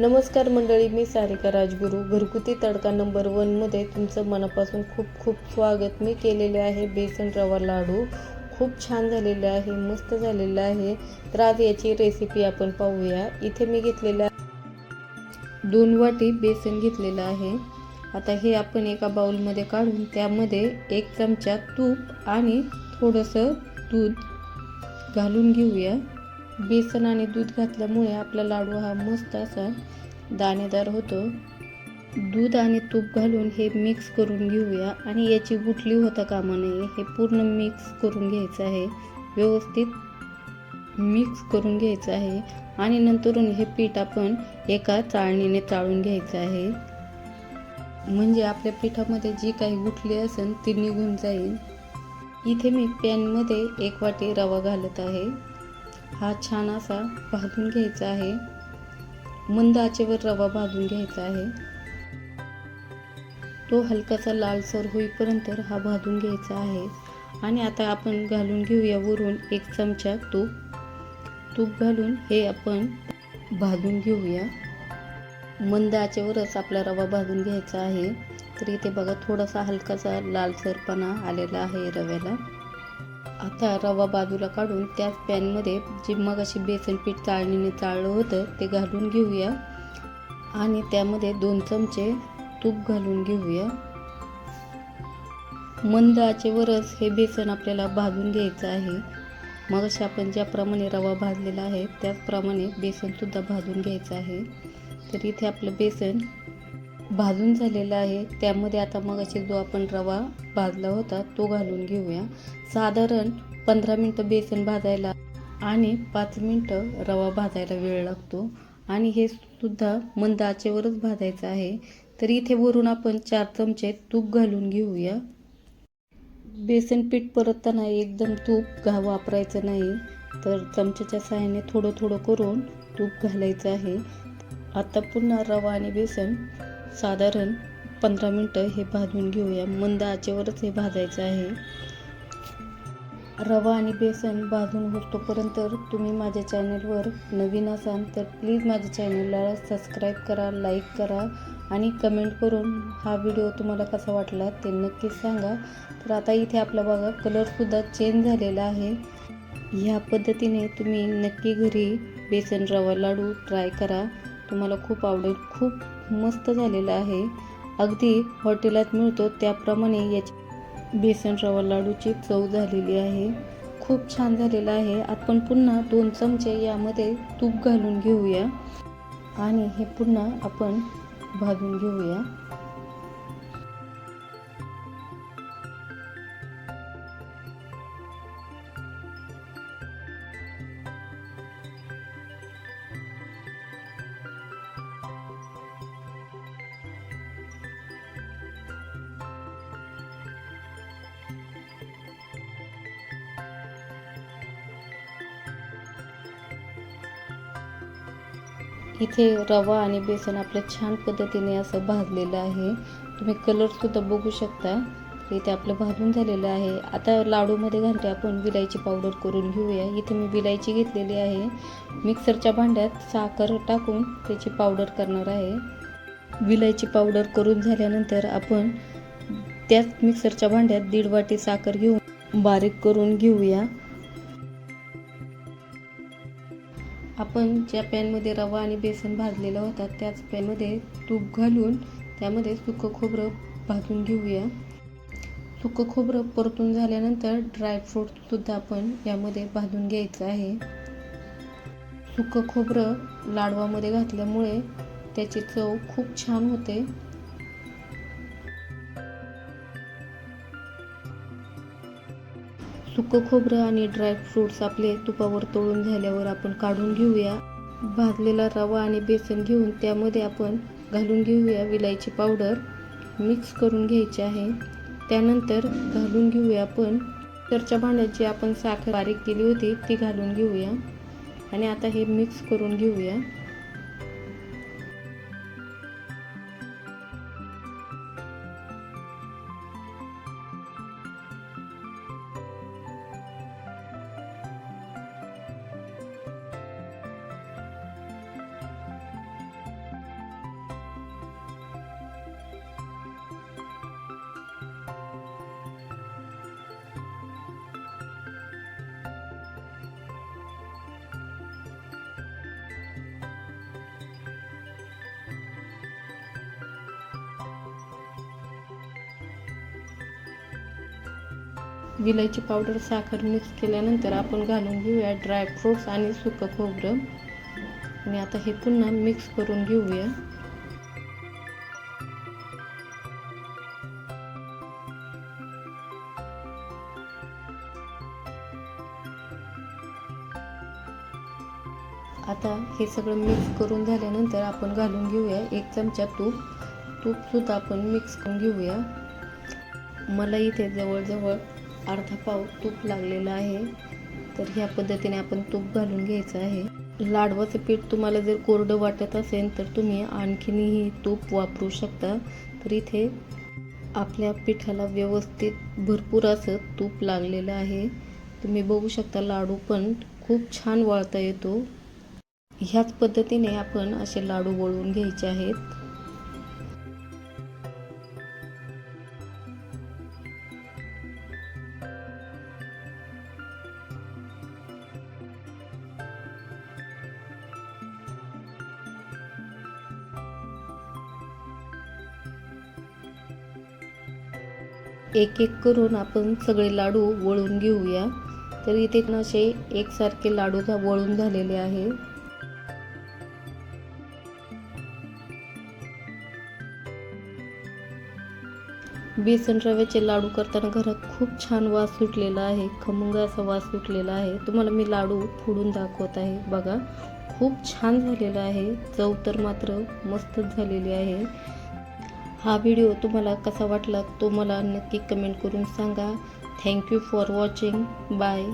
नमस्कार मंडळी मी सारिका राजगुरू. घरगुती तडका नंबर वनमध्ये तुमचं मनापासून खूप खूप स्वागत. मी केलेले आहे बेसन रवा लाडू. खूप छान झालेले आहे मस्त झालेलं आहे. तर आज याची रेसिपी आपण पाहूया. इथे मी घेतलेल्या दोन वाटी बेसन घेतलेलं आहे. आता हे आपण एका बाउलमध्ये काढून त्यामध्ये एक चमचा तूप आणि थोडंसं दूध घालून घेऊया. बेसन आणि दूध घातल्यामुळे आपला लाडू हा मस्त असा दाणेदार होतो. दूध आणि तूप घालून हे मिक्स करून घेऊया आणि याची गुठली होता कामा नये. हे पूर्ण मिक्स करून घ्यायचं आहे. व्यवस्थित मिक्स करून घ्यायचं आहे आणि नंतरून हे पीठ आपण एका चाळणीने चाळून घ्यायचं आहे. म्हणजे आपल्या पिठामध्ये जी काही गुठली असेल ती निघून जाईल. इथे मी पॅनमध्ये एक वाटी रवा घालत आहे. हा छान असा भाजून घ्यायचा आहे. मंद आचेवर रवा भाजून घ्यायचा आहे. तो हलकासा लालसर होईपर्यंत हा भाजून घ्यायचा आहे. आणि आता आपण घालून घेऊया वरून एक चमचा तूप. तूप घालून हे आपण भाजून घेऊया. मंद आचेवरच आपला रवा भाजून घ्यायचा आहे. तर इथे बघा थोडासा हलकासा लालसरपणा आलेला आहे रव्याला. आता रवा बाजूला काढून त्याच पॅनमध्ये जे मग अशी बेसन पीठ चाळणीने चाळलं होतं ते घालून घेऊया. आणि त्यामध्ये दोन चमचे तूप घालून घेऊया. मंद आचेवरच हे बेसन आपल्याला भाजून घ्यायचं आहे. मग अशा आपण ज्याप्रमाणे रवा भाजलेला आहे त्याचप्रमाणे बेसनसुद्धा भाजून घ्यायचं आहे. तर इथे आपलं बेसन भाजून झालेलं आहे. त्यामध्ये आता मग असे जो आपण रवा भाजला होता तो घालून घेऊया. साधारण पंधरा मिनटं बेसन भाजायला आणि पाच मिनटं रवा भाजायला वेळ लागतो. आणि हे सुद्धा मंद आचेवरच भाजायचं आहे. तर इथे वरून आपण चार चमचे तूप घालून घेऊया. बेसन पीठ परतताना एकदम तूप घा वापरायचं नाही. तर चमच्याच्या सहाय्याने थोडं थोडं करून तूप घालायचं आहे. आता पुन्हा रवा आणि बेसन साधारण पंधरा मिनटं हे भाजून घेऊया. मंद आचेवरच हे भाजायचं आहे. रवा आणि बेसन भाजून होतोपर्यंत तुम्ही माझ्या चॅनलवर नवीन असाल तर प्लीज माझ्या चॅनलला सबस्क्राईब करा लाईक करा आणि कमेंट करून हा व्हिडिओ तुम्हाला कसा वाटला ते नक्कीच सांगा. तर आता इथे आपला बघा कलरसुद्धा चेंज झालेला आहे. ह्या पद्धतीने तुम्ही नक्की घरी बेसन रवा लाडू ट्राय करा. तुम्हाला खूप आवडेल खूप मस्त झालेलं आहे. अगदी हॉटेलात मिळतो त्याप्रमाणे याची बेसन रवा लाडूची चव झालेली आहे. खूप छान झालेला आहे. आपण पुन्हा दोन चमचे यामध्ये तूप घालून घेऊया. आणि हे पुन्हा आपण भाजून घेऊया. इथे रवा आणि बेसन आपलं छान पद्धतीने असं भाजलेलं आहे. तुम्ही कलरसुद्धा बघू शकता. इथे आपलं भाजून झालेलं आहे. आता लाडूमध्ये घालते आपण विलायची पावडर करून घेऊया. इथे मी विलायची घेतलेली आहे. मिक्सरच्या भांड्यात साखर टाकून त्याची पावडर करणार आहे. विलायची पावडर करून झाल्यानंतर आपण त्याच मिक्सरच्या भांड्यात दीड वाटी साखर घेऊन बारीक करून घेऊया. आपण ज्या पॅनमध्ये रवा आणि बेसन भाजलेला होता त्याच पॅनमध्ये तूप घालून त्यामध्ये सुकं खोबरं भाजून घेऊया. सुकं खोबरं परतून झाल्यानंतर ड्रायफ्रूटसुद्धा आपण यामध्ये भाजून घ्यायचं आहे. सुकं खोबरं लाडवामध्ये घातल्यामुळे त्याची चव खूप छान होते. सुकं खोबरं आणि ड्रायफ्रूट्स आपले तुपावर तळून झाल्यावर आपण काढून घेऊया. भाजलेला रवा आणि बेसन घेऊन त्यामध्ये आपण घालून घेऊया विलायची पावडर. मिक्स करून घ्यायची आहे. त्यानंतर घालून घेऊया आपण. मिक्सरच्या भांड्यात जी आपण साखर बारीक केली होती ती घालून घेऊया. आणि आता हे मिक्स करून घेऊया. विलायची पावडर साखर मिक्स केल्यानंतर आपण घालून घेऊया ड्रायफ्रूट्स आणि सुकं खोबरं. आणि आता हे पुन्हा मिक्स करून घेऊया. आता हे सगळं मिक्स करून झाल्यानंतर आपण घालून घेऊया एक चमचा तूप. तूपसुद्धा आपण मिक्स करून घेऊया. मला इथे जवळजवळ अर्धा पाव तूप लागलेलं आहे. तर ह्या पद्धतीने आपण तूप घालून घ्यायचं आहे. लाडवाचं पीठ तुम्हाला जर कोरडं वाटत असेल तर तुम्ही आणखीनही तूप वापरू शकता. तर इथे आपल्या पिठाला व्यवस्थित भरपूर असं तूप लागलेलं आहे. तुम्ही बघू शकता लाडू पण खूप छान वळता येतो. ह्याच पद्धतीने आपण असे लाडू वळवून घ्यायचे आहेत. एक एक करून आपण सगळे लाडू वळून घेऊया. तर इथे असे एकसारखे लाडू वळून झालेले आहे. बेसन रव्याचे लाडू करताना घरात खूप छान वास सुटलेला आहे. खमंग असा वास सुटलेला आहे. तुम्हाला मी लाडू फोडून दाखवत आहे. बघा खूप छान झालेला आहे. चव तर मात्र मस्तच झालेली आहे. हा व्हिडिओ तुम्हाला कसा वाटला तो मला नक्की कमेंट करून सांगा. Thank you for watching bye